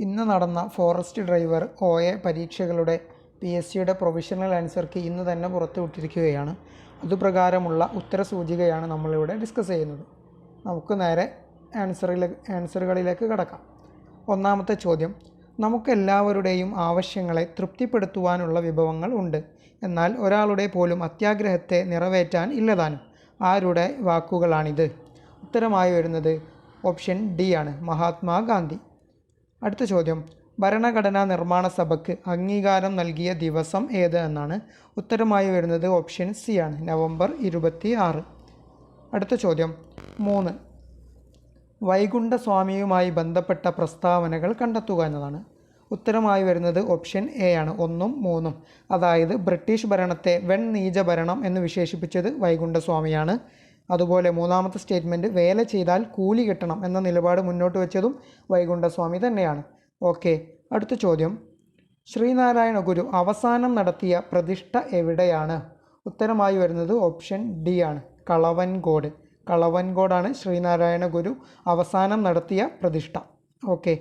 ഇന്ന് നടന്ന forest driver O A പരീക്ഷകളുടെ പി എസ് സിയുടെ പ്രൊവിഷണൽ ആൻസർ കീ ഇന്ന് തന്നെ പുറത്തുവിട്ടിരിക്കുകയാണ്. അതുപ്രകാരമുള്ള ഉത്തരസൂചികയാണ് നമ്മളിവിടെ ഡിസ്കസ് ചെയ്യുന്നത്. നമുക്ക് നേരെ ആൻസറിലേക്ക് ആൻസറുകളിലേക്ക് കടക്കാം. ഒന്നാമത്തെ ചോദ്യം. നമുക്കെല്ലാവരുടെയും ആവശ്യങ്ങളെ തൃപ്തിപ്പെടുത്തുവാനുള്ള വിഭവങ്ങൾ ഉണ്ട്. എന്നാൽ ഒരാളുടെ പോലും അത്യാഗ്രഹത്തെ നിറവേറ്റാൻ ഇല്ലതാനും ആരുടെ വാക്കുകളാണിത്? ഉത്തരമായി വരുന്നത് ഓപ്ഷൻ ഡി ആണ്. മഹാത്മാഗാന്ധി. അടുത്ത ചോദ്യം. ഭരണഘടനാ നിർമ്മാണ സഭയ്ക്ക് അംഗീകാരം നൽകിയ ദിവസം ഏത് എന്നാണ്. ഉത്തരമായി വരുന്നത് ഓപ്ഷൻ സി ആണ്. നവംബർ ഇരുപത്തി ആറ് അടുത്ത ചോദ്യം. മൂന്ന്. വൈകുണ്ഠസ്വാമിയുമായി ബന്ധപ്പെട്ട പ്രസ്താവനകൾ കണ്ടെത്തുക എന്നതാണ്. ഉത്തരമായി വരുന്നത് ഓപ്ഷൻ എ ആണ്. ഒന്നും മൂന്നും. അതായത് ബ്രിട്ടീഷ് ഭരണത്തെ വെൺ നീച ഭരണം എന്ന് വിശേഷിപ്പിച്ചത് വൈകുണ്ഠസ്വാമിയാണ്. അതുപോലെ മൂന്നാമത്തെ സ്റ്റേറ്റ്മെന്റ് വേല ചെയ്താൽ കൂലി കിട്ടണം എന്ന നിലപാട് മുന്നോട്ട് വെച്ചതും വൈകുണ്ഠസ്വാമി തന്നെയാണ്. ഓക്കെ അടുത്ത ചോദ്യം. ശ്രീനാരായണ ഗുരു അവസാനം നടത്തിയ പ്രതിഷ്ഠ എവിടെയാണ്? ഉത്തരമായി വരുന്നത് ഓപ്ഷൻ ഡി ആണ് കളവൻകോട്. കളവൻകോടാണ് ശ്രീനാരായണ ഗുരു അവസാനം നടത്തിയ പ്രതിഷ്ഠ. ഓക്കെ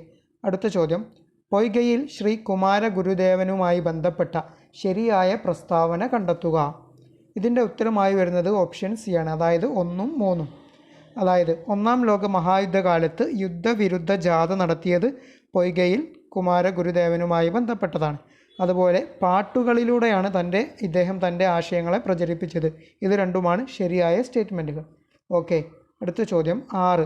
അടുത്ത ചോദ്യം. പൊയ്കയിൽ ശ്രീ കുമാര ഗുരുദേവനുമായി ബന്ധപ്പെട്ട ശരിയായ പ്രസ്താവന കണ്ടെത്തുക. ഇതിന്റെ ഉത്തരമായി വരുന്നത് ഓപ്ഷൻ സി ആണ്. അതായത് ഒന്നും മൂന്നും. അതായത് ഒന്നാം ലോക മഹായുദ്ധകാലത്ത് യുദ്ധവിരുദ്ധ ജാഥ നടത്തിയത് പൊയ്കയിൽ കുമാര ഗുരുദേവനുമായി ബന്ധപ്പെട്ടതാണ്. അതുപോലെ പാട്ടുകളിലൂടെയാണ് തന്റെ ഇദ്ദേഹം തന്റെ ആശയങ്ങളെ പ്രചരിപ്പിച്ചത്. ഇത് രണ്ടുമാണ് ശരിയായ സ്റ്റേറ്റ്മെന്റുകൾ ഓക്കെ അടുത്ത ചോദ്യം ആറ്.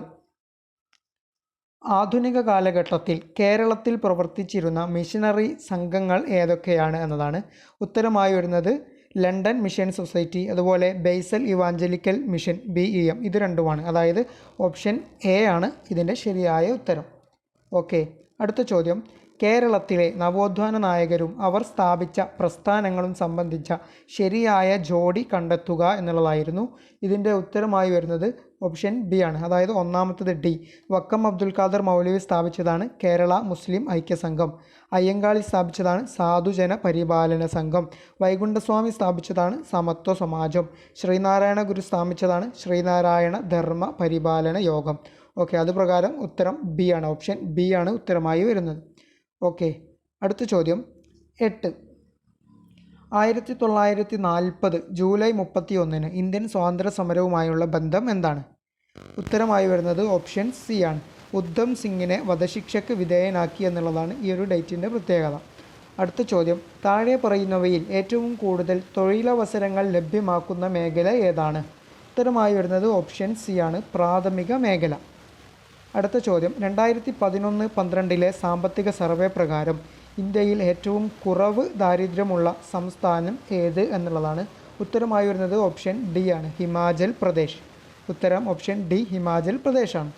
ആധുനിക കാലഘട്ടത്തിൽ കേരളത്തിൽ പ്രവർത്തിച്ചിരുന്ന മിഷനറി സംഘങ്ങൾ ഏതൊക്കെയാണ് എന്നതാണ് ഉത്തരമായി വരുന്നത് ലണ്ടൻ മിഷൻ സൊസൈറ്റി അതുപോലെ Basel evangelical mission B E M ഇത് രണ്ടുമാണ്. അതായത് ഓപ്ഷൻ എ ആണ് ഇതിന്റെ ശരിയായ ഉത്തരം. ഓക്കെ അടുത്ത ചോദ്യം. കേരളത്തിലെ നവോത്ഥാന നായകരും അവർ സ്ഥാപിച്ച പ്രസ്ഥാനങ്ങളും സംബന്ധിച്ച ശരിയായ ജോഡി കണ്ടെത്തുക എന്നുള്ളതായിരുന്നു. ഇതിന്റെ ഉത്തരമായി വരുന്നത് ഓപ്ഷൻ ബി ആണ്. അതായത് ഒന്നാമത്തത് ഡി. വക്കം അബ്ദുൽ ഖാദർ മൗലവി സ്ഥാപിച്ചതാണ് കേരള മുസ്ലിം ഐക്യസംഘം. അയ്യങ്കാളി സ്ഥാപിച്ചതാണ് സാധുജന പരിപാലന സംഘം. വൈകുണ്ഠസ്വാമി സ്ഥാപിച്ചതാണ് സമത്വ സമാജം. ശ്രീനാരായണ ഗുരു സ്ഥാപിച്ചതാണ് ശ്രീനാരായണ ധർമ്മ പരിപാലന യോഗം. ഓക്കെ അതുപ്രകാരം ഉത്തരം ബി ആണ്. ഓപ്ഷൻ ബി ആണ് ഉത്തരമായി വരുന്നത്. ഓക്കെ അടുത്ത ചോദ്യം. എട്ട്. ആയിരത്തി തൊള്ളായിരത്തി നാൽപ്പത് ജൂലൈ മുപ്പത്തി ഒന്നിന് ഇന്ത്യൻ സ്വാതന്ത്ര്യ സമരവുമായുള്ള ബന്ധം എന്താണ്? ഉത്തരമായി വരുന്നത് ഓപ്ഷൻ സി ആണ്. ഉദ്ധം സിംഗിനെ വധശിക്ഷയ്ക്ക് വിധേയനാക്കി എന്നുള്ളതാണ് ഈ ഒരു ഡേറ്റിന്റെ പ്രത്യേകത. അടുത്ത ചോദ്യം. താഴെ പറയുന്നവയിൽ ഏറ്റവും കൂടുതൽ തൊഴിലവസരങ്ങൾ ലഭ്യമാക്കുന്ന മേഖല ഏതാണ്? ഉത്തരമായി വരുന്നത് ഓപ്ഷൻ സി ആണ് പ്രാഥമിക മേഖല. അടുത്ത ചോദ്യം. രണ്ടായിരത്തി പതിനൊന്ന് പന്ത്രണ്ടിലെ സാമ്പത്തിക സർവേ പ്രകാരം ഇന്ത്യയിൽ ഏറ്റവും കുറവ് ദാരിദ്ര്യമുള്ള സംസ്ഥാനം ഏത് എന്നുള്ളതാണ്. ഉത്തരമായി വരുന്നത് ഓപ്ഷൻ ഡി ആണ് ഹിമാചൽ പ്രദേശ്. ഉത്തരം ഓപ്ഷൻ ഡി ഹിമാചൽ പ്രദേശാണ്.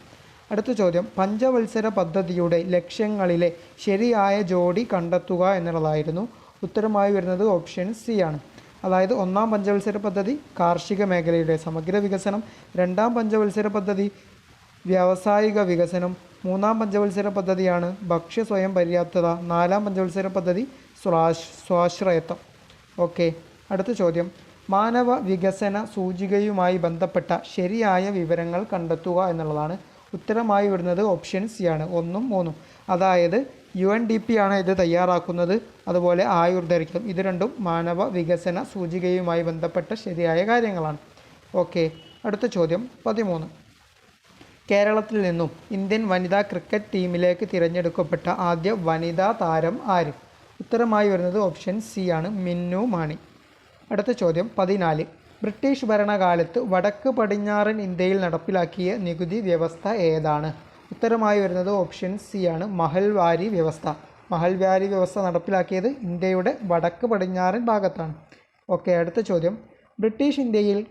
അടുത്ത ചോദ്യം പഞ്ചവത്സര പദ്ധതിയുടെ ലക്ഷ്യങ്ങളിലെ ശരിയായ ജോഡി കണ്ടെത്തുക എന്നുള്ളതായിരുന്നു. ഉത്തരമായി വരുന്നത് ഓപ്ഷൻ സി ആണ്. അതായത് ഒന്നാം പഞ്ചവത്സര പദ്ധതി കാർഷിക മേഖലയുടെ സമഗ്ര വികസനം രണ്ടാം പഞ്ചവത്സര പദ്ധതി വ്യാവസായിക വികസനം മൂന്നാം പഞ്ചവത്സര പദ്ധതിയാണ് ഭക്ഷ്യ സ്വയം പര്യാപ്തത നാലാം പഞ്ചവത്സര പദ്ധതി സ്വാശ് സ്വാശ്രയത്വം. ഓക്കെ അടുത്ത ചോദ്യം. മാനവ വികസന സൂചികയുമായി ബന്ധപ്പെട്ട ശരിയായ വിവരങ്ങൾ കണ്ടെത്തുക എന്നുള്ളതാണ്. ഉത്തരമായി വരുന്നത് ഓപ്ഷൻ സി ആണ് ഒന്നും മൂന്നും. അതായത് യു എൻ ഡി പി ആണ് ഇത് തയ്യാറാക്കുന്നത് അതുപോലെ ആയുർദൈർഘ്യം. ഇത് രണ്ടും മാനവ വികസന സൂചികയുമായി ബന്ധപ്പെട്ട ശരിയായ കാര്യങ്ങളാണ്. ഓക്കെ അടുത്ത ചോദ്യം പതിമൂന്ന്. കേരളത്തിൽ നിന്നും ഇന്ത്യൻ വനിതാ ക്രിക്കറ്റ് ടീമിലേക്ക് തിരഞ്ഞെടുക്കപ്പെട്ട ആദ്യ വനിതാ താരം ആര്? ഉത്തരമായി വരുന്നത് ഓപ്ഷൻ സി ആണ് മിന്നു മാണി. അടുത്ത ചോദ്യം പതിനാല്. ബ്രിട്ടീഷ് ഭരണകാലത്ത് വടക്ക് പടിഞ്ഞാറൻ ഇന്ത്യയിൽ നടപ്പിലാക്കിയ നികുതി വ്യവസ്ഥ ഏതാണ്? ഉത്തരമായി വരുന്നത് ഓപ്ഷൻ സി ആണ് മഹൽവാരി വ്യവസ്ഥ. മഹൽവാരി വ്യവസ്ഥ നടപ്പിലാക്കിയത് ഇന്ത്യയുടെ വടക്ക് പടിഞ്ഞാറൻ ഭാഗത്താണ്. ഓക്കെ അടുത്ത ചോദ്യം. ബ്രിട്ടീഷ് ഇന്ത്യയിൽ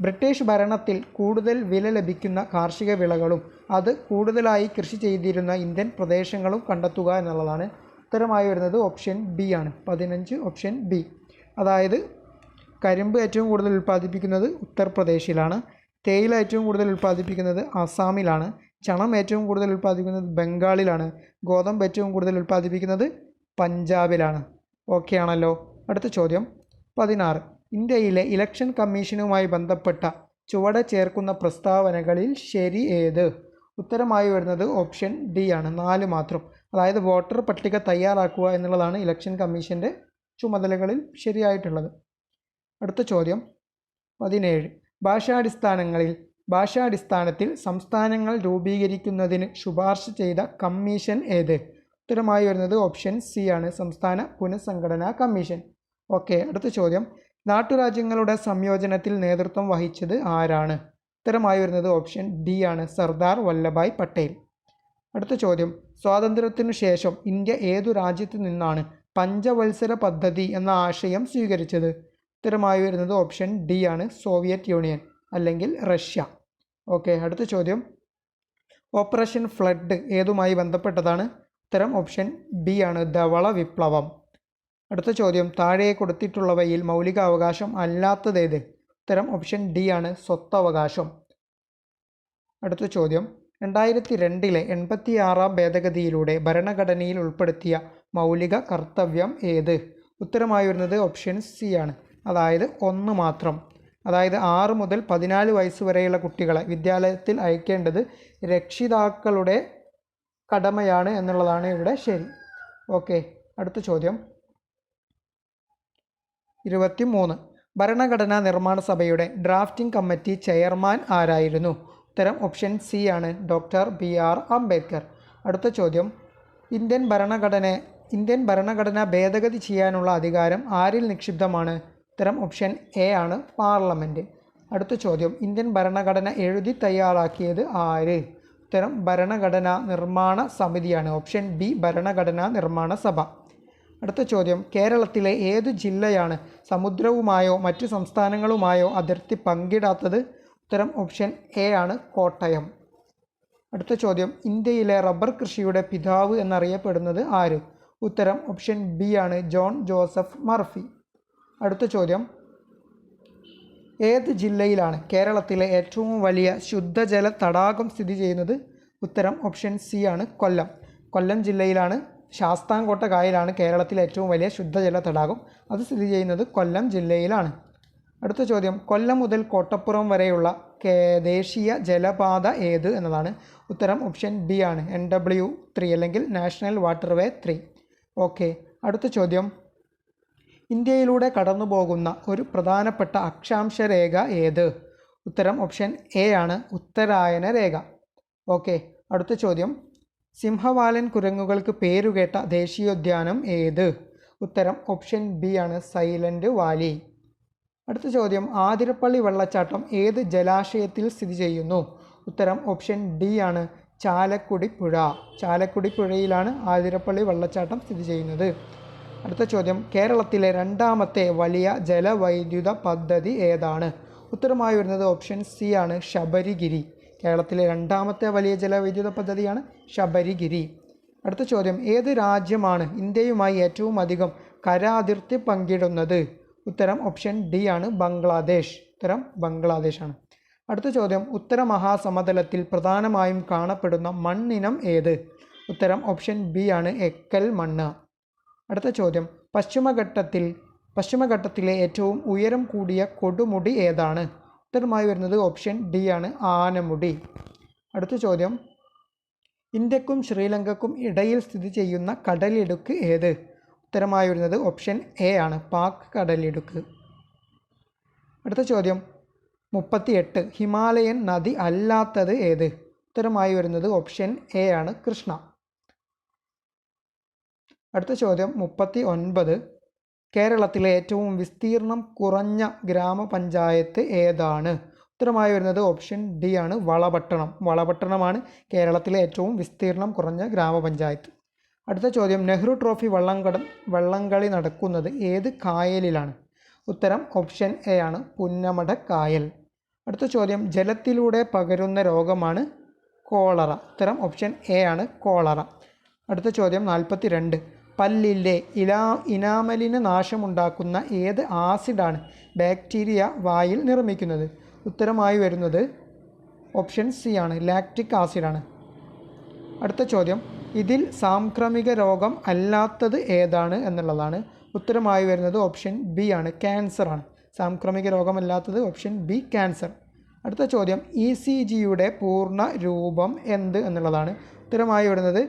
ബ്രിട്ടീഷ് ഭരണത്തിൽ കൂടുതൽ വില ലഭിക്കുന്ന കാർഷിക വിളകളും അത് കൂടുതലായി കൃഷി ചെയ്തിരുന്ന ഇന്ത്യൻ പ്രദേശങ്ങളും കണ്ടെത്തുക എന്നുള്ളതാണ് ഉത്തരമായി വരുന്നത് ഓപ്ഷൻ ബി ആണ്. പതിനഞ്ച് ഓപ്ഷൻ ബി. അതായത് കരിമ്പ് ഏറ്റവും കൂടുതൽ ഉൽപ്പാദിപ്പിക്കുന്നത് ഉത്തർപ്രദേശിലാണ് തേയില ഏറ്റവും കൂടുതൽ ഉൽപ്പാദിപ്പിക്കുന്നത് ആസാമിലാണ് ചണം ഏറ്റവും കൂടുതൽ ഉൽപ്പാദിപ്പിക്കുന്നത് ബംഗാളിലാണ് ഗോതമ്പ് ഏറ്റവും കൂടുതൽ ഉൽപ്പാദിപ്പിക്കുന്നത് പഞ്ചാബിലാണ്. ഓക്കെ ആണല്ലോ. അടുത്ത ചോദ്യം. പതിനാറ്. ഇന്ത്യയിലെ ഇലക്ഷൻ കമ്മീഷനുമായി ബന്ധപ്പെട്ട ചുവടെ ചേർക്കുന്ന പ്രസ്താവനകളിൽ ശരി ഏത്? ഉത്തരമായി വരുന്നത് ഓപ്ഷൻ ഡി ആണ്. നാല് മാത്രം. അതായത് വോട്ടർ പട്ടിക തയ്യാറാക്കുക എന്നുള്ളതാണ് ഇലക്ഷൻ കമ്മീഷന്റെ ചുമതലകളിൽ ശരിയായിട്ടുള്ളത്. അടുത്ത ചോദ്യം. പതിനേഴ്. ഭാഷാടിസ്ഥാനങ്ങളിൽ ഭാഷാടിസ്ഥാനത്തിൽ സംസ്ഥാനങ്ങൾ രൂപീകരിക്കുന്നതിന് ശുപാർശ ചെയ്ത കമ്മീഷൻ ഏത്? ഉത്തരമായി വരുന്നത് ഓപ്ഷൻ സി ആണ്. സംസ്ഥാന പുനഃസംഘടനാ കമ്മീഷൻ. ഓക്കെ അടുത്ത ചോദ്യം. നാട്ടുരാജ്യങ്ങളുടെ സംയോജനത്തിൽ നേതൃത്വം വഹിച്ചത് ആരാണ്? ഉത്തരമായി വരുന്നത് ഓപ്ഷൻ ഡി ആണ് സർദാർ വല്ലഭായ് പട്ടേൽ. അടുത്ത ചോദ്യം. സ്വാതന്ത്ര്യത്തിനു ശേഷം ഇന്ത്യ ഏതു രാജ്യത്തു നിന്നാണ് പഞ്ചവത്സര പദ്ധതി എന്ന ആശയം സ്വീകരിച്ചത്? ഉത്തരമായി വരുന്നത് ഓപ്ഷൻ ഡി ആണ് സോവിയറ്റ് യൂണിയൻ അല്ലെങ്കിൽ റഷ്യ. ഓക്കെ അടുത്ത ചോദ്യം. ഓപ്പറേഷൻ ഫ്ലഡ് ഏതുമായി ബന്ധപ്പെട്ടതാണ്? ഉത്തരം ഓപ്ഷൻ ബി ആണ് ധവള വിപ്ലവം. അടുത്ത ചോദ്യം താഴെ കൊടുത്തിട്ടുള്ളവയിൽ മൗലിക അവകാശം അല്ലാത്തതേത്? ഉത്തരം ഓപ്ഷൻ ഡി ആണ് സ്വത്തവകാശം. അടുത്ത ചോദ്യം രണ്ടായിരത്തി രണ്ടിലെ എൺപത്തിയാറാം ഭേദഗതിയിലൂടെ ഭരണഘടനയിൽ ഉൾപ്പെടുത്തിയ മൗലിക കർത്തവ്യം ഏത്? ഉത്തരമായി വരുന്നത് ഓപ്ഷൻ സി ആണ്. അതായത് ഒന്ന് മാത്രം. അതായത് ആറ് മുതൽ പതിനാല് വയസ്സ് വരെയുള്ള കുട്ടികളെ വിദ്യാലയത്തിൽ അയക്കേണ്ടത് രക്ഷിതാക്കളുടെ കടമയാണ് എന്നുള്ളതാണ് ഇവിടെ ശരി. ഓക്കെ അടുത്ത ചോദ്യം ഇരുപത്തി മൂന്ന് ഭരണഘടനാ നിർമ്മാണ സഭയുടെ ഡ്രാഫ്റ്റിംഗ് കമ്മിറ്റി ചെയർമാൻ ആരായിരുന്നു? ഉത്തരം ഓപ്ഷൻ സി ആണ് ഡോക്ടർ ബി ആർ അംബേദ്കർ. അടുത്ത ചോദ്യം. ഇന്ത്യൻ ഭരണഘടന ഇന്ത്യൻ ഭരണഘടന ഭേദഗതി ചെയ്യാനുള്ള അധികാരം ആരിൽ നിക്ഷിപ്തമാണ്? ഉത്തരം ഓപ്ഷൻ എ ആണ് പാർലമെന്റ് അടുത്ത ചോദ്യം. ഇന്ത്യൻ ഭരണഘടന എഴുതി തയ്യാറാക്കിയത് ആര്? ഉത്തരം ഭരണഘടനാ നിർമ്മാണ സമിതിയാണ്. ഓപ്ഷൻ ബി ഭരണഘടനാ നിർമ്മാണ സഭ. അടുത്ത ചോദ്യം. കേരളത്തിലെ ഏത് ജില്ലയാണ് സമുദ്രവുമായോ മറ്റു സംസ്ഥാനങ്ങളുമായോ അതിർത്തി പങ്കിടാത്തത്? ഉത്തരം ഓപ്ഷൻ എ ആണ് കോട്ടയം. അടുത്ത ചോദ്യം. ഇന്ത്യയിലെ റബ്ബർ കൃഷിയുടെ പിതാവ് എന്നറിയപ്പെടുന്നത് ആര്? ഉത്തരം ഓപ്ഷൻ ബി ആണ് ജോൺ ജോസഫ് മർഫി. അടുത്ത ചോദ്യം. ഏത് ജില്ലയിലാണ് കേരളത്തിലെ ഏറ്റവും വലിയ ശുദ്ധജല തടാകം സ്ഥിതി ചെയ്യുന്നത്? ഉത്തരം ഓപ്ഷൻ സി ആണ് കൊല്ലം. കൊല്ലം ജില്ലയിലാണ് ശാസ്താംകോട്ട കായലാണ് കേരളത്തിലെ ഏറ്റവും വലിയ ശുദ്ധജല തടാകം. അത് സ്ഥിതി ചെയ്യുന്നത് കൊല്ലം ജില്ലയിലാണ്. അടുത്ത ചോദ്യം കൊല്ലം മുതൽ കോട്ടപ്പുറം വരെയുള്ള ദേശീയ ജലപാത ഏത് എന്നതാണ്. ഉത്തരം ഓപ്ഷൻ ബി ആണ്. എൻ ഡബ്ല്യു ത്രീ അല്ലെങ്കിൽ നാഷണൽ വാട്ടർവേ ത്രീ ഓക്കെ അടുത്ത ചോദ്യം. ഇന്ത്യയിലൂടെ കടന്നു പോകുന്ന ഒരു പ്രധാനപ്പെട്ട അക്ഷാംശ രേഖ ഏത്? ഉത്തരം ഓപ്ഷൻ എ ആണ്. ഉത്തരായന രേഖ. ഓക്കെ അടുത്ത ചോദ്യം. സിംഹവാലൻ കുരങ്ങുകൾക്ക് പേരുകേട്ട ദേശീയോദ്യാനം ഏത്? ഉത്തരം ഓപ്ഷൻ ബി ആണ് സൈലന്റ് വാലി. അടുത്ത ചോദ്യം ആതിരപ്പള്ളി വെള്ളച്ചാട്ടം ഏത് ജലാശയത്തിൽ സ്ഥിതി ചെയ്യുന്നു? ഉത്തരം ഓപ്ഷൻ ഡി ആണ് ചാലക്കുടി പുഴ ചാലക്കുടി പുഴയിലാണ് ആതിരപ്പള്ളി വെള്ളച്ചാട്ടം സ്ഥിതി ചെയ്യുന്നത്. അടുത്ത ചോദ്യം കേരളത്തിലെ രണ്ടാമത്തെ വലിയ ജലവൈദ്യുത പദ്ധതി ഏതാണ്? ഉത്തരമായി വരുന്നത് ഓപ്ഷൻ സി ആണ് ശബരിഗിരി. കേരളത്തിലെ രണ്ടാമത്തെ വലിയ ജലവൈദ്യുത പദ്ധതിയാണ് ശബരിഗിരി. അടുത്ത ചോദ്യം ഏത് രാജ്യമാണ് ഇന്ത്യയുമായി ഏറ്റവും അധികം കര അതിർത്തി പങ്കിടുന്നത്? ഉത്തരം ഓപ്ഷൻ ഡി ആണ് ബംഗ്ലാദേശ്. ഉത്തരം ബംഗ്ലാദേശാണ്. അടുത്ത ചോദ്യം ഉത്തര മഹാസമതലത്തിൽ പ്രധാനമായും കാണപ്പെടുന്ന മണ്ണിനം ഏത്? ഉത്തരം ഓപ്ഷൻ ബി ആണ് എക്കൽ മണ്ണ്. അടുത്ത ചോദ്യം പശ്ചിമഘട്ടത്തിൽ പശ്ചിമഘട്ടത്തിലെ ഏറ്റവും ഉയരം കൂടിയ കൊടുമുടി ഏതാണ്? ഉത്തരമായി വരുന്നത് ഓപ്ഷൻ ഡി ആണ് ആനമുടി. അടുത്ത ചോദ്യം. ഇന്ത്യക്കും ശ്രീലങ്കക്കും ഇടയിൽ സ്ഥിതി ചെയ്യുന്ന കടലിടുക്ക് ഏത്? ഉത്തരമായി വരുന്നത് ഓപ്ഷൻ എ ആണ് പാക് കടലിടുക്ക്. അടുത്ത ചോദ്യം. മുപ്പത്തിയെട്ട് ഹിമാലയൻ നദി അല്ലാത്തത് ഏത്? ഉത്തരമായി വരുന്നത് ഓപ്ഷൻ എ ആണ് കൃഷ്ണ. അടുത്ത ചോദ്യം. മുപ്പത്തി ഒൻപത് കേരളത്തിലെ ഏറ്റവും വിസ്തീർണം കുറഞ്ഞ ഗ്രാമപഞ്ചായത്ത് ഏതാണ്? ഉത്തരമായി വരുന്നത് ഓപ്ഷൻ ഡി ആണ് വളപട്ടണം. വളപട്ടണമാണ് കേരളത്തിലെ ഏറ്റവും വിസ്തീർണം കുറഞ്ഞ ഗ്രാമപഞ്ചായത്ത്. അടുത്ത ചോദ്യം നെഹ്റു ട്രോഫി വള്ളംകട വള്ളംകളി നടക്കുന്നത് ഏത് കായലിലാണ്? ഉത്തരം ഓപ്ഷൻ എ ആണ് പുന്നമട കായൽ. അടുത്ത ചോദ്യം ജലത്തിലൂടെ പകരുന്ന രോഗമാണ് കോളറ. ഉത്തരം ഓപ്ഷൻ എ ആണ് കോളറ. അടുത്ത ചോദ്യം നാൽപ്പത്തി രണ്ട് പല്ലിലെ ഇലാ ഇനാമലിന് നാശമുണ്ടാക്കുന്ന ഏത് ആസിഡാണ് ബാക്ടീരിയ വായിൽ നിർമ്മിക്കുന്നത്? ഉത്തരമായി വരുന്നത് ഓപ്ഷൻ സി ആണ് ലാക്റ്റിക് ആസിഡാണ്. അടുത്ത ചോദ്യം ഇതിൽ സാംക്രമിക രോഗം അല്ലാത്തത് ഏതാണ് എന്നുള്ളതാണ്. ഉത്തരമായി വരുന്നത് ഓപ്ഷൻ ബി ആണ് ക്യാൻസർ ആണ്. സാംക്രമിക രോഗമല്ലാത്തത് ഓപ്ഷൻ ബി ക്യാൻസർ. അടുത്ത ചോദ്യം ഇ സി ജിയുടെ പൂർണ രൂപം എന്ത് എന്നുള്ളതാണ്. ഉത്തരമായി വരുന്നത്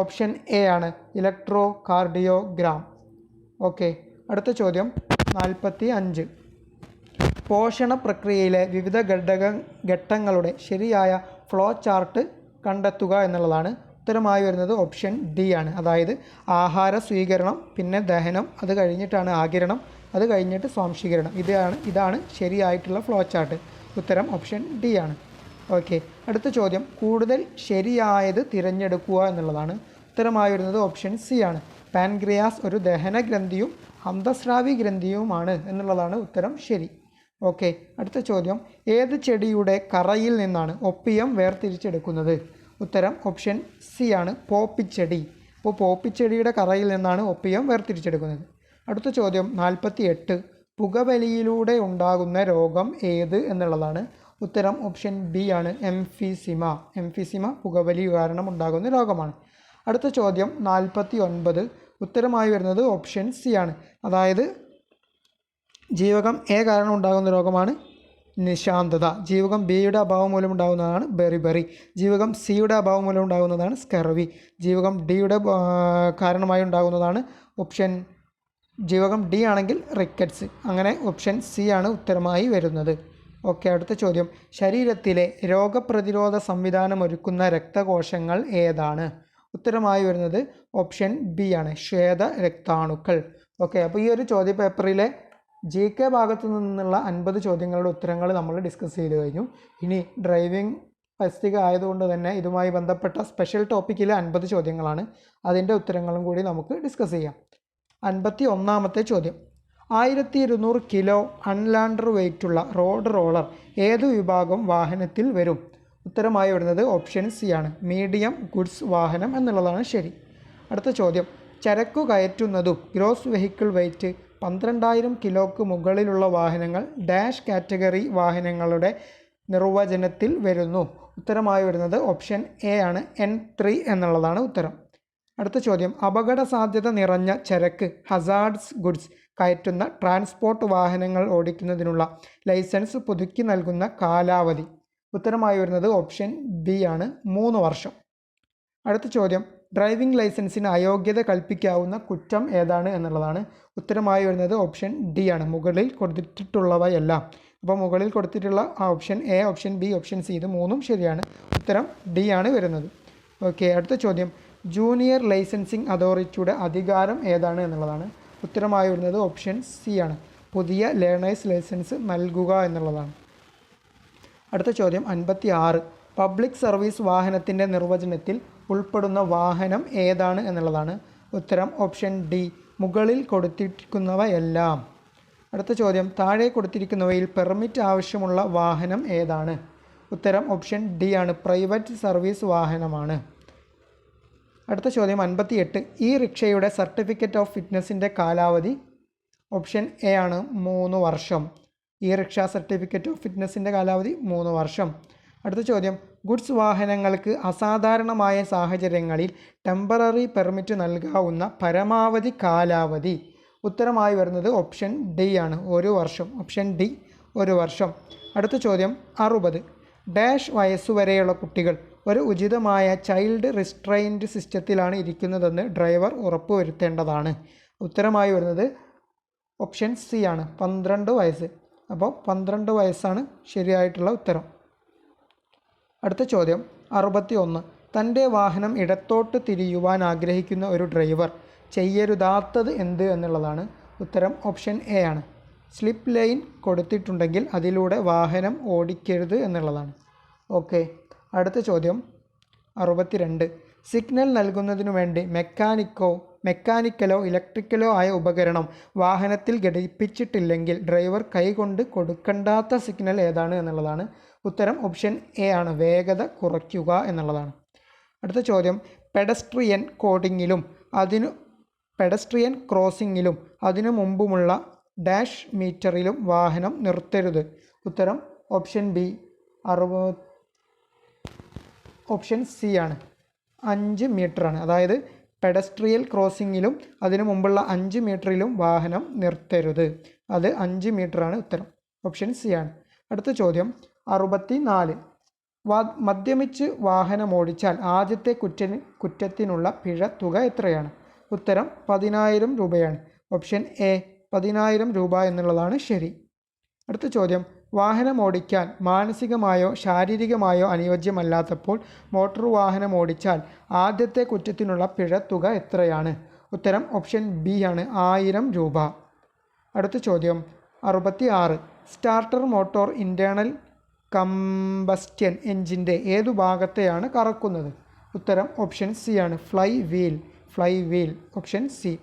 ഓപ്ഷൻ എ ആണ്. ഇലക്ട്രോ കാർഡിയോഗ്രാം ഓക്കെ അടുത്ത ചോദ്യം. നാൽപ്പത്തി അഞ്ച് പോഷണ പ്രക്രിയയിലെ വിവിധ ഘടക ഘട്ടങ്ങളുടെ ശരിയായ ഫ്ലോ ചാർട്ട് കണ്ടെത്തുക എന്നുള്ളതാണ്. ഉത്തരമായി വരുന്നത് ഓപ്ഷൻ ഡി ആണ്. അതായത് ആഹാര സ്വീകരണം പിന്നെ ദഹനം അത് കഴിഞ്ഞിട്ടാണ് ആകിരണം അത് കഴിഞ്ഞിട്ട് സ്വാംശീകരണം. ഇതാണ് ഇതാണ് ശരിയായിട്ടുള്ള ഫ്ലോ ചാർട്ട്. ഉത്തരം ഓപ്ഷൻ ഡി ആണ്. ഓക്കെ അടുത്ത ചോദ്യം. കൂടുതൽ ശരിയായത് തിരഞ്ഞെടുക്കുക എന്നുള്ളതാണ്. ഉത്തരമായി വരുന്നത് ഓപ്ഷൻ സി ആണ്. പാൻക്രിയാസ് ഒരു ദഹന ഗ്രന്ഥിയും അന്തസ്രാവി ഗ്രന്ഥിയുമാണ് എന്നുള്ളതാണ് ഉത്തരം ശരി. ഓക്കെ അടുത്ത ചോദ്യം. ഏത് ചെടിയുടെ കറയിൽ നിന്നാണ് ഒപ്പിയം വേർതിരിച്ചെടുക്കുന്നത്? ഉത്തരം ഓപ്ഷൻ സി ആണ്. പോപ്പിച്ചെടി. അപ്പോൾ പോപ്പിച്ചെടിയുടെ കറയിൽ നിന്നാണ് ഒപ്പിയം വേർതിരിച്ചെടുക്കുന്നത്. അടുത്ത ചോദ്യം. നാൽപ്പത്തി എട്ട് പുകവലിയിലൂടെ ഉണ്ടാകുന്ന രോഗം ഏത് എന്നുള്ളതാണ്. ഉത്തരം ഓപ്ഷൻ ബി ആണ് എംഫിസിമ. എംഫിസിമ പുകവലി കാരണം ഉണ്ടാകുന്ന രോഗമാണ്. അടുത്ത ചോദ്യം നാൽപ്പത്തി ഒൻപത് ഉത്തരമായി വരുന്നത് ഓപ്ഷൻ സി ആണ്. അതായത് ജീവകം എ കാരണം ഉണ്ടാകുന്ന രോഗമാണ് നിശാന്തത. ജീവകം ബിയുടെ അഭാവം മൂലം ഉണ്ടാകുന്നതാണ് ബെറിബെറി. ജീവകം സിയുടെ അഭാവം മൂലം ഉണ്ടാകുന്നതാണ് സ്കെറവി. ജീവകം ഡിയുടെ കാരണമായി ഉണ്ടാകുന്നതാണ് ഓപ്ഷൻ ജീവകം ഡി ആണെങ്കിൽ റിക്കറ്റ്സ്. അങ്ങനെ ഓപ്ഷൻ സി ആണ് ഉത്തരമായി വരുന്നത്. ഓക്കെ അടുത്ത ചോദ്യം. ശരീരത്തിലെ രോഗപ്രതിരോധ സംവിധാനം ഒരുക്കുന്ന രക്തകോശങ്ങൾ ഏതാണ്? ഉത്തരമായി വരുന്നത് ഓപ്ഷൻ ബി ആണ് ശ്വേത രക്താണുക്കൾ. ഓക്കെ അപ്പോൾ ഈ ഒരു ചോദ്യ പേപ്പറിലെ ജി കെ ഭാഗത്തു നിന്നുള്ള അൻപത് ചോദ്യങ്ങളുടെ ഉത്തരങ്ങൾ നമ്മൾ ഡിസ്കസ് ചെയ്ത് കഴിഞ്ഞു. ഇനി ഡ്രൈവിംഗ് പരിസ്ഥിതി ആയതുകൊണ്ട് തന്നെ ഇതുമായി ബന്ധപ്പെട്ട സ്പെഷ്യൽ ടോപ്പിക്കിലെ അൻപത് ചോദ്യങ്ങളാണ്. അതിന്റെ ഉത്തരങ്ങളും കൂടി നമുക്ക് ഡിസ്കസ് ചെയ്യാം. അൻപത്തി ഒന്നാമത്തെ ചോദ്യം. ആയിരത്തി ഇരുന്നൂറ് കിലോ അൺലാൻഡർ വെയിറ്റുള്ള റോഡ് റോളർ ഏതു വിഭാഗം വാഹനത്തിൽ വരും? ഉത്തരമായി വരുന്നത് ഓപ്ഷൻ സി ആണ്. മീഡിയം ഗുഡ്സ് വാഹനം എന്നുള്ളതാണ്. ശരി. അടുത്ത ചോദ്യം. ചരക്കു കയറ്റുന്നതും ഗ്രോസ് വെഹിക്കിൾ വെയിറ്റ് പന്ത്രണ്ടായിരം കിലോക്ക് മുകളിലുള്ള വാഹനങ്ങൾ ഡാഷ് കാറ്റഗറി വാഹനങ്ങളുടെ നിർവചനത്തിൽ വരുന്നു. ഉത്തരമായി വരുന്നത് ഓപ്ഷൻ എ ആണ്. എൻ ത്രീ എന്നുള്ളതാണ് ഉത്തരം. അടുത്ത ചോദ്യം. അപകട സാധ്യത നിറഞ്ഞ ചരക്ക് ഹസാർഡ്സ് ഗുഡ്സ് കയറ്റുന്ന ട്രാൻസ്പോർട്ട് വാഹനങ്ങൾ ഓടിക്കുന്നതിനുള്ള ലൈസൻസ് പുതുക്കി നൽകുന്ന കാലാവധി. ഉത്തരമായി വരുന്നത് ഓപ്ഷൻ ബി ആണ് മൂന്ന് വർഷം. അടുത്ത ചോദ്യം ഡ്രൈവിംഗ് ലൈസൻസിന് അയോഗ്യത കൽപ്പിക്കാവുന്ന കുറ്റം ഏതാണ് എന്നുള്ളതാണ്. ഉത്തരമായി വരുന്നത് ഓപ്ഷൻ ഡി ആണ് മുകളിൽ കൊടുത്തിട്ടുള്ളവയെല്ലാം. അപ്പോൾ മുകളിൽ കൊടുത്തിട്ടുള്ള option A option B option C ഇത് മൂന്നും ശരിയാണ്. ഉത്തരം ഡി ആണ് വരുന്നത്. ഓക്കെ അടുത്ത ചോദ്യം ജൂനിയർ ലൈസൻസിങ് അതോറിറ്റിയുടെ അധികാരം ഏതാണ് എന്നുള്ളതാണ്. ഉത്തരമായി വരുന്നത് ഓപ്ഷൻ സി ആണ്. പുതിയ ലേണേഴ്സ് ലൈസൻസ് നൽകുക എന്നുള്ളതാണ്. അടുത്ത ചോദ്യം അൻപത്തി ആറ് പബ്ലിക് സർവീസ് വാഹനത്തിന്റെ നിർവചനത്തിൽ ഉൾപ്പെടുന്ന വാഹനം ഏതാണ് എന്നുള്ളതാണ്. ഉത്തരം ഓപ്ഷൻ ഡി മുകളിൽ കൊടുത്തിരിക്കുന്നവയെല്ലാം. അടുത്ത ചോദ്യം താഴെ കൊടുത്തിരിക്കുന്നവയിൽ പെർമിറ്റ് ആവശ്യമുള്ള വാഹനം ഏതാണ്? ഉത്തരം ഓപ്ഷൻ ഡി ആണ്. പ്രൈവറ്റ് സർവീസ് വാഹനമാണ്. അടുത്ത ചോദ്യം അൻപത്തി എട്ട് ഈ റിക്ഷയുടെ സർട്ടിഫിക്കറ്റ് ഓഫ് ഫിറ്റ്നസിന്റെ കാലാവധി ഓപ്ഷൻ എ ആണ് മൂന്ന് വർഷം. ഈ റിക്ഷ സർട്ടിഫിക്കറ്റ് ഓഫ് ഫിറ്റ്നസിന്റെ കാലാവധി മൂന്ന് വർഷം. അടുത്ത ചോദ്യം ഗുഡ്സ് വാഹനങ്ങൾക്ക് അസാധാരണമായ സാഹചര്യങ്ങളിൽ ടെമ്പററി പെർമിറ്റ് നൽകാവുന്ന പരമാവധി കാലാവധി. ഉത്തരമായി വരുന്നത് ഓപ്ഷൻ ഡി ആണ്. ഒരു വർഷം. ഓപ്ഷൻ ഡി ഒരു വർഷം. അടുത്ത ചോദ്യം അറുപത്. ഡാഷ് വയസ്സുവരെയുള്ള കുട്ടികൾ ഒരു ഉചിതമായ ചൈൽഡ് റിസ്ട്രെയിന്റ് സിസ്റ്റത്തിലാണ് ഇരിക്കുന്നതെന്ന് ഡ്രൈവർ ഉറപ്പുവരുത്തേണ്ടതാണ്. ഉത്തരമായി വരുന്നത് ഓപ്ഷൻ സി ആണ്. പന്ത്രണ്ട് വയസ്സ്. അപ്പോൾ പന്ത്രണ്ട് വയസ്സാണ് ശരിയായിട്ടുള്ള ഉത്തരം. അടുത്ത ചോദ്യം. അറുപത്തി ഒന്ന് തന്റെ വാഹനം ഇടത്തോട്ട് തിരിയുവാൻ ആഗ്രഹിക്കുന്ന ഒരു ഡ്രൈവർ ചെയ്യരുതാത്തത് എന്ത് എന്നുള്ളതാണ് ഉത്തരം ഓപ്ഷൻ എ ആണ്. സ്ലിപ്പ് ലൈൻ കൊടുത്തിട്ടുണ്ടെങ്കിൽ അതിലൂടെ വാഹനം ഓടിക്കരുത് എന്നുള്ളതാണ്. ഓക്കെ അടുത്ത ചോദ്യം അറുപത്തിരണ്ട്. സിഗ്നൽ നൽകുന്നതിനു വേണ്ടി മെക്കാനിക്കോ മെക്കാനിക്കലോ ഇലക്ട്രിക്കലോ ആയ ഉപകരണം വാഹനത്തിൽ ഘടിപ്പിച്ചിട്ടില്ലെങ്കിൽ ഡ്രൈവർ കൈകൊണ്ട് കൊടുക്കണ്ടാത്ത സിഗ്നൽ ഏതാണ് എന്നുള്ളതാണ് ഉത്തരം ഓപ്ഷൻ എ ആണ്. വേഗത കുറയ്ക്കുക എന്നുള്ളതാണ്. അടുത്ത ചോദ്യം പെഡസ്ട്രിയൻ കോഡിങ്ങിലും അതിനു പെഡസ്ട്രിയൻ ക്രോസിങ്ങിലും അതിനു മുമ്പുമുള്ള ഡാഷ് മീറ്ററിലും വാഹനം നിർത്തരുത്. ഉത്തരം ഓപ്ഷൻ ബി അറുപത് ഓപ്ഷൻ സി ആണ്. അഞ്ച് മീറ്ററാണ് അതായത് പെഡസ്ട്രിയൽ ക്രോസിങ്ങിലും അതിനു മുമ്പുള്ള അഞ്ച് മീറ്ററിലും വാഹനം നിർത്തരുത്. അത് അഞ്ച് മീറ്ററാണ് ഉത്തരം. ഓപ്ഷൻ സി ആണ്. അടുത്ത ചോദ്യം. അറുപത്തി നാല് വാ- മദ്യമിച്ച് വാഹനമോടിച്ചാൽ ആദ്യത്തെ കുറ്റന് കുറ്റത്തിനുള്ള പിഴ തുക എത്രയാണ്? ഉത്തരം പതിനായിരം രൂപയാണ്. ഓപ്ഷൻ എ പതിനായിരം രൂപ എന്നുള്ളതാണ് ശരി. അടുത്ത ചോദ്യം. വാഹനം ഓടിക്കാൻ മാനസികമായോ ശാരീരികമായോ അനുയോജ്യമല്ലാത്തപ്പോൾ മോട്ടോർ വാഹനം ഓടിച്ചാൽ ആദ്യത്തെ കുറ്റത്തിനുള്ള പിഴ തുക എത്രയാണ്? ഉത്തരം ഓപ്ഷൻ ബി ആണ് ആയിരം രൂപ. അടുത്ത ചോദ്യം. അറുപത്തി ആറ് സ്റ്റാർട്ടർ മോട്ടോർ ഇന്റേണൽ കമ്പസ്റ്റ്യൻ എഞ്ചിന്റെ ഏതു ഭാഗത്തെയാണ് കറക്കുന്നത്? ഉത്തരം ഓപ്ഷൻ സി ആണ്. Flywheel. Fly wheel. Option C.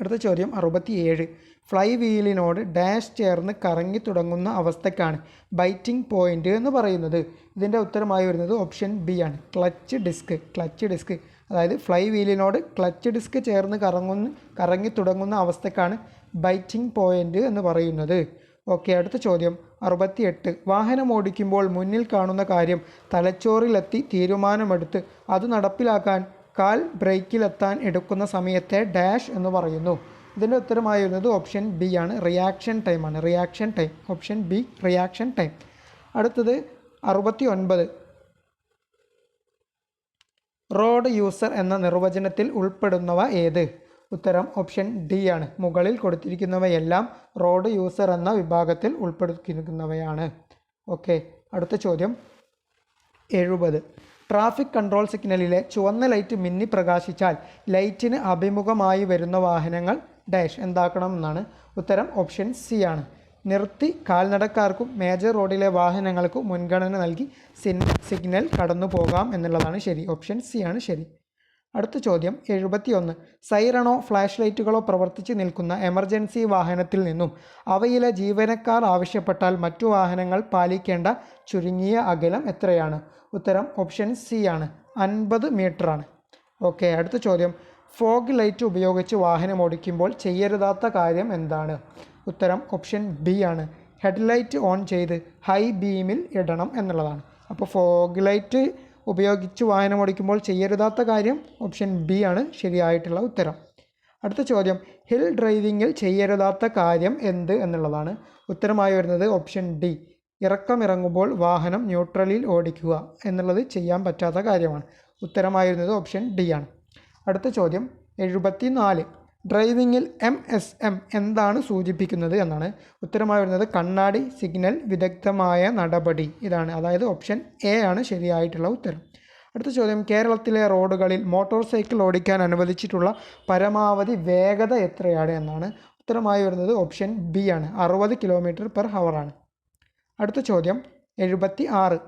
അടുത്ത ചോദ്യം. അറുപത്തിയേഴ്. ഫ്ലൈ വീലിനോട് ഡാഷ് ചേർന്ന് കറങ്ങി തുടങ്ങുന്ന അവസ്ഥയ്ക്കാണ് ബൈറ്റിംഗ് പോയിന്റ് എന്ന് പറയുന്നത്. ഇതിന്റെ ഉത്തരമായി വരുന്നത് ഓപ്ഷൻ ബി ആണ്. Clutch disc clutch disc. അതായത് ഫ്ലൈ വീലിനോട് ക്ലച്ച് ഡിസ്ക് ചേർന്ന് കറങ്ങുന്ന കറങ്ങി തുടങ്ങുന്ന അവസ്ഥയ്ക്കാണ് ബൈറ്റിംഗ് പോയിന്റ് എന്ന് പറയുന്നത്. ഓക്കെ അടുത്ത ചോദ്യം. അറുപത്തിയെട്ട്. വാഹനം ഓടിക്കുമ്പോൾ മുന്നിൽ കാണുന്ന കാര്യം തലച്ചോറിലെത്തി തീരുമാനമെടുത്ത് അത് നടപ്പിലാക്കാൻ കാൽ ബ്രേക്കിലെത്താൻ എടുക്കുന്ന സമയത്തെ ഡാഷ് എന്ന് പറയുന്നു. ഇതിന്റെ ഉത്തരമായി വരുന്നത് ഓപ്ഷൻ ബി ആണ് റിയാക്ഷൻ ടൈം ആണ്. Reaction time option B reaction time അടുത്തത് അറുപത്തി ഒൻപത് റോഡ് യൂസർ എന്ന നിർവചനത്തിൽ ഉൾപ്പെടുന്നവ ഏത്? ഉത്തരം ഓപ്ഷൻ ഡി ആണ്. മുകളിൽ കൊടുത്തിരിക്കുന്നവയെല്ലാം റോഡ് യൂസർ എന്ന വിഭാഗത്തിൽ ഉൾപ്പെടുത്തിയിരിക്കുന്നവയാണ്. ഓക്കെ അടുത്ത ചോദ്യം. എഴുപത്. ട്രാഫിക് കൺട്രോൾ സിഗ്നലിലെ ചുവന്ന ലൈറ്റ് മിന്നി പ്രകാശിച്ചാൽ ലൈറ്റിന് അഭിമുഖമായി വരുന്ന വാഹനങ്ങൾ ഡാഷ് എന്താക്കണം എന്നാണ് ഉത്തരം ഓപ്ഷൻ സി ആണ്. നിർത്തി കാൽനടക്കാർക്കും മേജർ റോഡിലെ വാഹനങ്ങൾക്കും മുൻഗണന നൽകി സിഗ്നൽ കടന്നു പോകാം എന്നുള്ളതാണ് ശരി. ഓപ്ഷൻ സി ആണ് ശരി. അടുത്ത ചോദ്യം എഴുപത്തിയൊന്ന്. സൈറണോ ഫ്ലാഷ് ലൈറ്റുകളോ പ്രവർത്തിച്ച് നിൽക്കുന്ന എമർജൻസി വാഹനത്തിൽ നിന്നും അവയിലെ ജീവനക്കാർ ആവശ്യപ്പെട്ടാൽ മറ്റു വാഹനങ്ങൾ പാലിക്കേണ്ട ചുരുങ്ങിയ അകലം എത്രയാണ്? ഉത്തരം ഓപ്ഷൻ സി ആണ്. അൻപത് മീറ്ററാണ്. ഓക്കെ അടുത്ത ചോദ്യം. ഫോഗ് ലൈറ്റ് ഉപയോഗിച്ച് വാഹനം ഓടിക്കുമ്പോൾ ചെയ്യരുതാത്ത കാര്യം എന്താണ്? ഉത്തരം ഓപ്ഷൻ ബി ആണ്. ഹെഡ് ലൈറ്റ് ഓൺ ചെയ്ത് ഹൈ ബീമിൽ ഇടണം എന്നുള്ളതാണ്. അപ്പോൾ ഫോഗ് ലൈറ്റ് ഉപയോഗിച്ച് വാഹനം ഓടിക്കുമ്പോൾ ചെയ്യരുതാത്ത കാര്യം ഓപ്ഷൻ ബി ആണ്. ശരിയായിട്ടുള്ള ഉത്തരം. അടുത്ത ചോദ്യം. ഹിൽ ഡ്രൈവിങ്ങിൽ ചെയ്യരുതാത്ത കാര്യം എന്ത് എന്നുള്ളതാണ്. ഉത്തരമായി വരുന്നത് ഓപ്ഷൻ ഡി. ഇറക്കമിറങ്ങുമ്പോൾ വാഹനം ന്യൂട്രലിൽ ഓടിക്കുക എന്നുള്ളത് ചെയ്യാൻ പറ്റാത്ത കാര്യമാണ്. ഉത്തരമായിരുന്നത് ഓപ്ഷൻ ഡി ആണ്. അടുത്ത ചോദ്യം എഴുപത്തി നാല് ഡ്രൈവിങ്ങിൽ എം എസ് എം എന്താണ് സൂചിപ്പിക്കുന്നത് എന്നാണ്. ഉത്തരമായി വരുന്നത് കണ്ണാടി സിഗ്നൽ വിദഗ്ധമായ നടപടി. ഇതാണ്. അതായത് ഓപ്ഷൻ എ ആണ് ശരിയായിട്ടുള്ള ഉത്തരം. അടുത്ത ചോദ്യം കേരളത്തിലെ റോഡുകളിൽ മോട്ടോർ സൈക്കിൾ ഓടിക്കാൻ അനുവദിച്ചിട്ടുള്ള പരമാവധി വേഗത എത്രയാണ് എന്നാണ്. ഉത്തരമായി വരുന്നത് ഓപ്ഷൻ ബി ആണ്. അറുപത് കിലോമീറ്റർ പെർ ഹവറാണ് അടുത്ത ചോദ്യം എഴുപത്തി ആറ്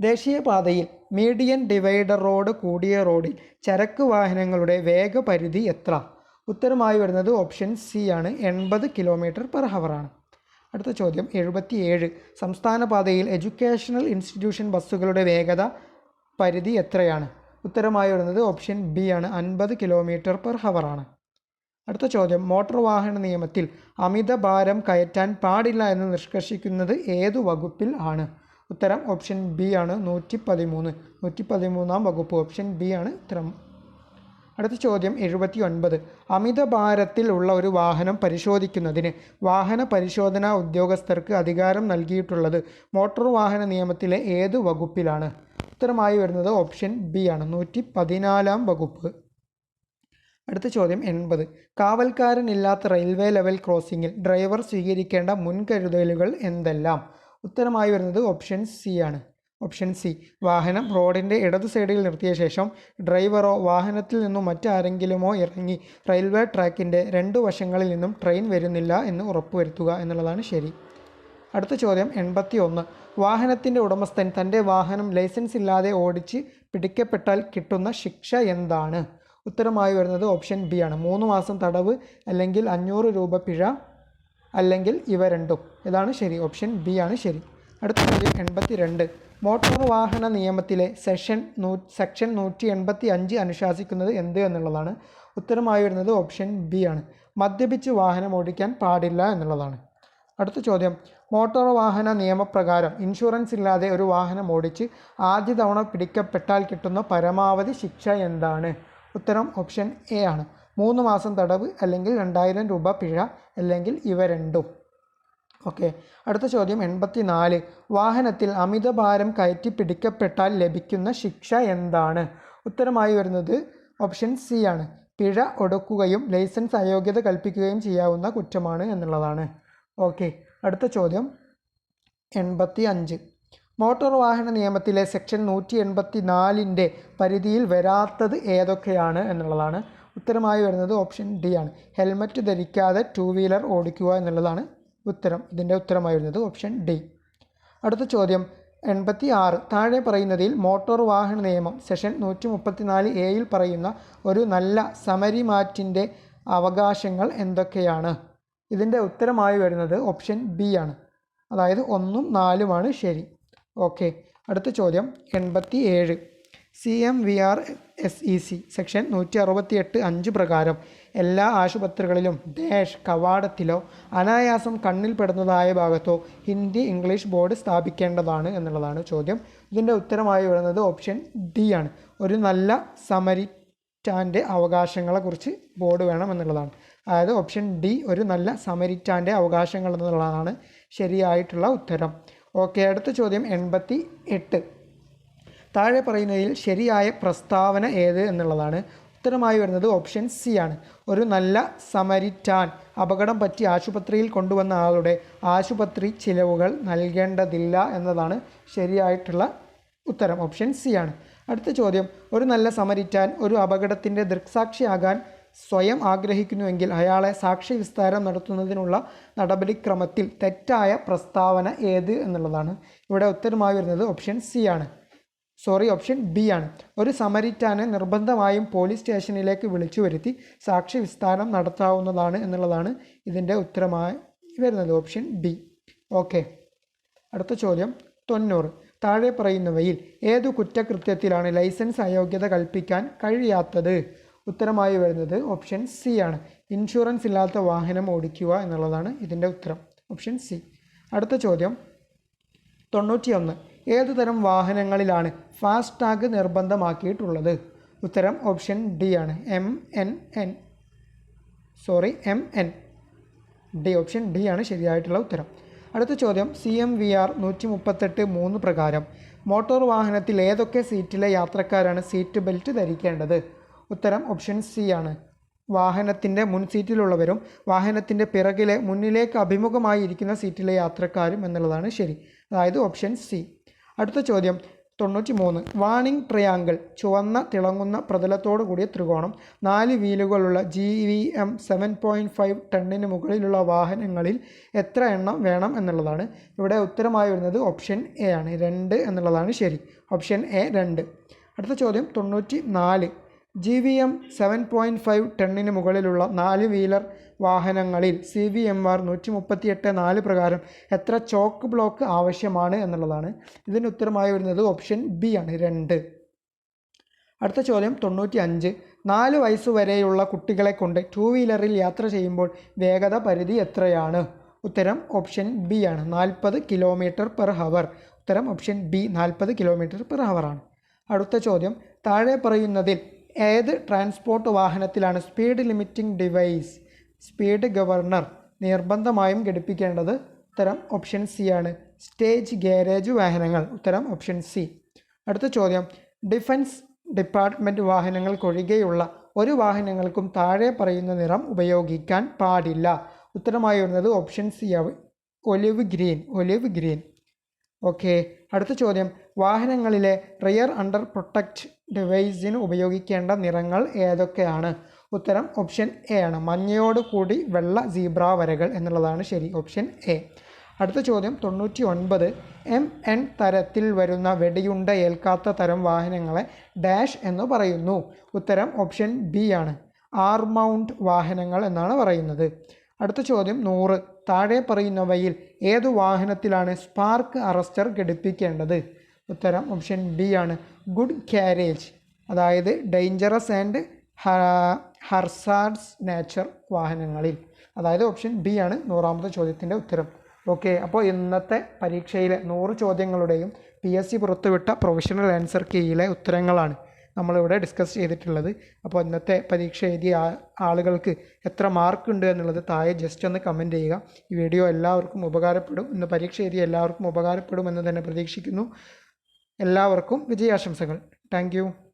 ദേശീയപാതയിൽ മീഡിയൻ ഡിവൈഡർ റോഡ് കൂടിയ റോഡിൽ ചരക്ക് വാഹനങ്ങളുടെ വേഗപരിധി എത്ര? ഉത്തരമായി വരുന്നത് ഓപ്ഷൻ സി ആണ്. എൺപത് കിലോമീറ്റർ പെർ ഹവറാണ് അടുത്ത ചോദ്യം. എഴുപത്തിയേഴ്. സംസ്ഥാന പാതയിൽ എഡ്യൂക്കേഷണൽ ഇൻസ്റ്റിറ്റ്യൂഷൻ ബസ്സുകളുടെ വേഗത പരിധി എത്രയാണ്? ഉത്തരമായി വരുന്നത് ഓപ്ഷൻ ബി ആണ്. അൻപത് കിലോമീറ്റർ പെർ ഹവറാണ് അടുത്ത ചോദ്യം. മോട്ടോർ വാഹന നിയമത്തിൽ അമിത ഭാരം കയറ്റാൻ പാടില്ല എന്ന് നിഷ്കർഷിക്കുന്നത് ഏതു വകുപ്പിൽ ആണ്? ഉത്തരം ഓപ്ഷൻ ബി ആണ് നൂറ്റി പതിമൂന്ന് നൂറ്റി പതിമൂന്നാം വകുപ്പ് ഓപ്ഷൻ ബി ആണ് ഉത്തരം. അടുത്ത ചോദ്യം എഴുപത്തി ഒൻപത് അമിത ഭാരത്തിൽ ഉള്ള ഒരു വാഹനം പരിശോധിക്കുന്നതിന് വാഹന പരിശോധനാ ഉദ്യോഗസ്ഥർക്ക് അധികാരം നൽകിയിട്ടുള്ളത് മോട്ടോർ വാഹന നിയമത്തിലെ ഏത് വകുപ്പിലാണ്? ഉത്തരമായി വരുന്നത് ഓപ്ഷൻ ബി ആണ്. നൂറ്റി പതിനാലാം വകുപ്പ്. അടുത്ത ചോദ്യം എൺപത്. കാവൽക്കാരനില്ലാത്ത റെയിൽവേ ലെവൽ ക്രോസിംഗിൽ ഡ്രൈവർ സ്വീകരിക്കേണ്ട മുൻകരുതലുകൾ എന്തെല്ലാം? ഉത്തരമായി വരുന്നത് ഓപ്ഷൻ സി ആണ്. ഓപ്ഷൻ സി വാഹനം റോഡിന്റെ ഇടതു സൈഡിൽ നിർത്തിയ ശേഷം ഡ്രൈവറോ വാഹനത്തിൽ നിന്നും മറ്റാരെങ്കിലുമോ ഇറങ്ങി റെയിൽവേ ട്രാക്കിന്റെ രണ്ട് വശങ്ങളിൽ നിന്നും ട്രെയിൻ വരുന്നില്ല എന്ന് ഉറപ്പുവരുത്തുക എന്നുള്ളതാണ് ശരി. അടുത്ത ചോദ്യം എൺപത്തി ഒന്ന് വാഹനത്തിന്റെ ഉടമസ്ഥൻ തന്റെ വാഹനം ലൈസൻസ് ഇല്ലാതെ ഓടിച്ച് പിടിക്കപ്പെട്ടാൽ കിട്ടുന്ന ശിക്ഷ എന്താണ്? ഉത്തരമായി വരുന്നത് ഓപ്ഷൻ ബി ആണ്. മൂന്ന് മാസം തടവ് അല്ലെങ്കിൽ അഞ്ഞൂറ് രൂപ പിഴ അല്ലെങ്കിൽ ഇവ രണ്ടും. ഇതാണ് ശരി. ഓപ്ഷൻ ബി ആണ് ശരി. അടുത്ത ചോദ്യം എൺപത്തി രണ്ട് മോട്ടോർ വാഹന നിയമത്തിലെ സെഷൻ നൂ സെക്ഷൻ നൂറ്റി എൺപത്തി അഞ്ച് അനുശാസിക്കുന്നത് എന്ത് എന്നുള്ളതാണ്. ഉത്തരമായി വരുന്നത് ഓപ്ഷൻ ബി ആണ്. മദ്യപിച്ച് വാഹനം ഓടിക്കാൻ പാടില്ല എന്നുള്ളതാണ്. അടുത്ത ചോദ്യം. മോട്ടോർ വാഹന നിയമപ്രകാരം ഇൻഷുറൻസ് ഇല്ലാതെ ഒരു വാഹനം ഓടിച്ച് ആദ്യ തവണ പിടിക്കപ്പെട്ടാൽ കിട്ടുന്ന പരമാവധി ശിക്ഷ എന്താണ്? ഉത്തരം ഓപ്ഷൻ എ ആണ്. മൂന്ന് മാസം തടവ് അല്ലെങ്കിൽ രണ്ടായിരം രൂപ പിഴ അല്ലെങ്കിൽ ഇവ രണ്ടും. ഓക്കെ. അടുത്ത ചോദ്യം എൺപത്തി നാല് വാഹനത്തിൽ അമിതഭാരം കയറ്റി പിടിക്കപ്പെട്ടാൽ ലഭിക്കുന്ന ശിക്ഷ എന്താണ്? ഉത്തരമായി വരുന്നത് ഓപ്ഷൻ സി ആണ്. പിഴ ഒടുക്കുകയും ലൈസൻസ് അയോഗ്യത കൽപ്പിക്കുകയും ചെയ്യാവുന്ന കുറ്റമാണ് എന്നുള്ളതാണ്. ഓക്കെ. അടുത്ത ചോദ്യം എൺപത്തി അഞ്ച് മോട്ടോർ വാഹന നിയമത്തിലെ സെക്ഷൻ നൂറ്റി എൺപത്തി നാലിന്റെ പരിധിയിൽ വരാത്തത് ഏതൊക്കെയാണ് എന്നുള്ളതാണ്. ഉത്തരമായി വരുന്നത് ഓപ്ഷൻ ഡി ആണ്. ഹെൽമറ്റ് ധരിക്കാതെ ടു വീലർ ഓടിക്കുക എന്നുള്ളതാണ് ഉത്തരം. ഇതിന്റെ ഉത്തരമായി വരുന്നത് ഓപ്ഷൻ ഡി. അടുത്ത ചോദ്യം. എൺപത്തി ആറ് താഴെ പറയുന്നതിൽ മോട്ടോർ വാഹന നിയമം സെഷൻ നൂറ്റി മുപ്പത്തിനാല് എയിൽ പറയുന്ന ഒരു നല്ല സമരിമാറ്റിന്റെ അവകാശങ്ങൾ എന്തൊക്കെയാണ്? ഇതിന്റെ ഉത്തരമായി വരുന്നത് ഓപ്ഷൻ ബി ആണ്. അതായത് ഒന്നും നാലുമാണ് ശരി. ഓക്കെ. അടുത്ത ചോദ്യം. എൺപത്തി ഏഴ് C M V R S E C section നൂറ്റി അറുപത്തി എട്ട് അഞ്ച് പ്രകാരം. എല്ലാ ആശുപത്രികളിലും ഡാഷ് കവാടത്തിലോ അനായാസം കണ്ണിൽപ്പെടുന്നതായ ഭാഗത്തോ ഹിന്ദി ഇംഗ്ലീഷ് ബോർഡ് സ്ഥാപിക്കേണ്ടതാണ് എന്നുള്ളതാണ് ചോദ്യം. ഇതിന്റെ ഉത്തരമായി വരുന്നത് ഓപ്ഷൻ ഡി ആണ്. ഒരു നല്ല സമരിറ്റാന്റെ അവകാശങ്ങളെക്കുറിച്ച് ബോർഡ് വേണം എന്നുള്ളതാണ്. അതായത് ഓപ്ഷൻ ഡി ഒരു നല്ല സമരിറ്റാന്റെ അവകാശങ്ങൾ എന്നുള്ളതാണ് ശരിയായിട്ടുള്ള ഉത്തരം. ഓക്കെ അടുത്ത ചോദ്യം എൺപത്തി എട്ട് താഴെ പറയുന്നതിൽ ശരിയായ പ്രസ്താവന ഏത് എന്നുള്ളതാണ്. ഉത്തരമായി വരുന്നത് ഓപ്ഷൻ സി ആണ്. ഒരു നല്ല സമരിറ്റാൻ അപകടം പറ്റി ആശുപത്രിയിൽ കൊണ്ടുവന്ന ആളുടെ ആശുപത്രി ചിലവുകൾ നൽകേണ്ടതില്ല എന്നതാണ് ശരിയായിട്ടുള്ള ഉത്തരം. ഓപ്ഷൻ സി ആണ്. അടുത്ത ചോദ്യം. ഒരു നല്ല സമരിറ്റാൻ ഒരു അപകടത്തിന്റെ ദൃക്സാക്ഷിയാകാൻ സ്വയം ആഗ്രഹിക്കുന്നുവെങ്കിൽ അയാളെ സാക്ഷി വിസ്താരം നടത്തുന്നതിനുള്ള നടപടിക്രമത്തിൽ തെറ്റായ പ്രസ്താവന ഏത് എന്നുള്ളതാണ്. ഇവിടെ ഉത്തരമായി വരുന്നത് ഓപ്ഷൻ സി ആണ്. സോറി ഓപ്ഷൻ ബി ആണ്. ഒരു സമരിറ്റാനെ നിർബന്ധമായും പോലീസ് സ്റ്റേഷനിലേക്ക് വിളിച്ചു വരുത്തി സാക്ഷി വിസ്താരം നടത്താവുന്നതാണ് എന്നുള്ളതാണ് ഇതിന്റെ ഉത്തരമായി വരുന്നത് ഓപ്ഷൻ ബി. ഓക്കെ. അടുത്ത ചോദ്യം തൊണ്ണൂറ്. താഴെ പറയുന്നവയിൽ ഏതു കുറ്റകൃത്യത്തിലാണ് ലൈസൻസ് അയോഗ്യത കൽപ്പിക്കാൻ കഴിയാത്തത്? ഉത്തരമായി വരുന്നത് ഓപ്ഷൻ സി ആണ്. ഇൻഷുറൻസ് ഇല്ലാത്ത വാഹനം ഓടിക്കുക എന്നുള്ളതാണ് ഇതിന്റെ ഉത്തരം ഓപ്ഷൻ സി. അടുത്ത ചോദ്യം തൊണ്ണൂറ്റിയൊന്ന്. ഏതു തരം വാഹനങ്ങളിലാണ് ഫാസ്ടാഗ് നിർബന്ധമാക്കിയിട്ടുള്ളത്? ഉത്തരം ഓപ്ഷൻ ഡി ആണ്. M N N sorry M N D option D ആണ് ശരിയായിട്ടുള്ള ഉത്തരം. അടുത്ത ചോദ്യം സി എം വി ആർ നൂറ്റി മുപ്പത്തെട്ട് മൂന്ന് പ്രകാരം മോട്ടോർ വാഹനത്തിൽ ഏതൊക്കെ സീറ്റിലെ യാത്രക്കാരാണ് സീറ്റ് ബെൽറ്റ് ധരിക്കേണ്ടത്? ഉത്തരം ഓപ്ഷൻ സി ആണ്. വാഹനത്തിന്റെ മുൻ സീറ്റിലുള്ളവരും വാഹനത്തിന്റെ പിറകിലെ മുന്നിലേക്ക് അഭിമുഖമായി ഇരിക്കുന്ന സീറ്റിലെ യാത്രക്കാരും എന്നുള്ളതാണ് ശരി. അതായത് ഓപ്ഷൻ സി. അടുത്ത ചോദ്യം. തൊണ്ണൂറ്റി മൂന്ന് വാണിംഗ് ട്രയാങ്കിൾ ചുവന്ന തിളങ്ങുന്ന പ്രതലത്തോടു കൂടിയ ത്രികോണം നാല് വീലുകളുള്ള G V M seven point five ടണ്ണിന് മുകളിലുള്ള വാഹനങ്ങളിൽ എത്ര എണ്ണം വേണം എന്നുള്ളതാണ്. ഇവിടെ ഉത്തരമായി വരുന്നത് ഓപ്ഷൻ എ ആണ്. രണ്ട് എന്നുള്ളതാണ് ശരി. ഓപ്ഷൻ എ രണ്ട്. അടുത്ത ചോദ്യം. തൊണ്ണൂറ്റി നാല് G V M seven point five ടണ്ണിന് മുകളിലുള്ള നാല് വീലർ വാഹനങ്ങളിൽ സി വി എം ആർ നൂറ്റി മുപ്പത്തി എട്ട് നാല് പ്രകാരം എത്ര ചോക്ക് ബ്ലോക്ക് ആവശ്യമാണ് എന്നുള്ളതാണ്. ഇതിന് ഉത്തരമായി വരുന്നത് ഓപ്ഷൻ ബി ആണ് രണ്ട്. അടുത്ത ചോദ്യം തൊണ്ണൂറ്റി അഞ്ച് നാല് വയസ്സ് വരെയുള്ള കുട്ടികളെ കൊണ്ട് ടൂ വീലറിൽ യാത്ര ചെയ്യുമ്പോൾ വേഗത പരിധി എത്രയാണ്? ഉത്തരം ഓപ്ഷൻ ബി ആണ് നാൽപ്പത് കിലോമീറ്റർ പെർ ഹവർ ഉത്തരം ഓപ്ഷൻ ബി നാൽപ്പത് കിലോമീറ്റർ പെർ ഹവറാണ് അടുത്ത ചോദ്യം താഴെ പറയുന്നതിൽ ഏത് transport വാഹനത്തിലാണ് speed limiting device speed governor നിർബന്ധമായും ഘടിപ്പിക്കേണ്ടത് ഉത്തരം ഓപ്ഷൻ സി ആണ്. സ്റ്റേജ് ഗാരേജ് വാഹനങ്ങൾ ഉത്തരം ഓപ്ഷൻ സി. അടുത്ത ചോദ്യം. ഡിഫൻസ് ഡിപ്പാർട്ട്മെന്റ് വാഹനങ്ങൾക്കൊഴികെയുള്ള ഒരു വാഹനങ്ങൾക്കും താഴെ പറയുന്ന നിറം ഉപയോഗിക്കാൻ പാടില്ല. ഉത്തരമായി വരുന്നത് ഓപ്ഷൻ സി ആവ് olive green olive green. Okay. അടുത്ത ചോദ്യം. വാഹനങ്ങളിലെ റിയർ അണ്ടർ പ്രൊട്ടക്റ്റ് ഡിവൈസിന് ഉപയോഗിക്കേണ്ട നിറങ്ങൾ ഏതൊക്കെയാണ്? ഉത്തരം ഓപ്ഷൻ എ ആണ്. മഞ്ഞയോട് കൂടി വെള്ള സീബ്ര വരകൾ എന്നുള്ളതാണ് ശരി ഓപ്ഷൻ എ അടുത്ത ചോദ്യം തൊണ്ണൂറ്റി ഒൻപത് എം എൻ തരത്തിൽ വരുന്ന വെടിയുണ്ട ഏൽക്കാത്ത തരം വാഹനങ്ങളെ ഡാഷ് എന്ന് പറയുന്നു. ഉത്തരം ഓപ്ഷൻ ബി ആണ്. ആർ മൗണ്ട് വാഹനങ്ങൾ എന്നാണ് പറയുന്നത്. അടുത്ത ചോദ്യം നൂറ്. താഴെ പറയുന്നവയിൽ ഏതു വാഹനത്തിലാണ് സ്പാർക്ക് അറസ്റ്റർ ഘടിപ്പിക്കേണ്ടത്? ഉത്തരം ഓപ്ഷൻ ബി ആണ്. ഗുഡ് ക്യാരേജ് അതായത് ഡേഞ്ചറസ് ആൻഡ് ഹർസാഡ്സ് നേച്ചർ വാഹനങ്ങളിൽ. അതായത് ഓപ്ഷൻ ബി ആണ് നൂറാമത്തെ ചോദ്യത്തിന്റെ ഉത്തരം. ഓക്കെ അപ്പോൾ ഇന്നത്തെ പരീക്ഷയിലെ നൂറ് ചോദ്യങ്ങളുടെയും പി എസ് സി പുറത്തുവിട്ട പ്രൊഫഷണൽ ആൻസർ കീയിലെ ഉത്തരങ്ങളാണ് നമ്മളിവിടെ ഡിസ്കസ് ചെയ്തിട്ടുള്ളത്. അപ്പോൾ ഇന്നത്തെ പരീക്ഷ എഴുതിയ ആളുകൾക്ക് എത്ര മാർക്ക് ഉണ്ട് എന്നുള്ളത് താഴെ ജസ്റ്റ് ഒന്ന് കമന്റ് ചെയ്യുക. ഈ വീഡിയോ എല്ലാവർക്കും ഉപകാരപ്പെടും. ഇന്ന് പരീക്ഷ എഴുതിയ എല്ലാവർക്കും ഉപകാരപ്പെടുമെന്ന് തന്നെ പ്രതീക്ഷിക്കുന്നു. എല്ലാവർക്കും വിജയാശംസകൾ. താങ്ക്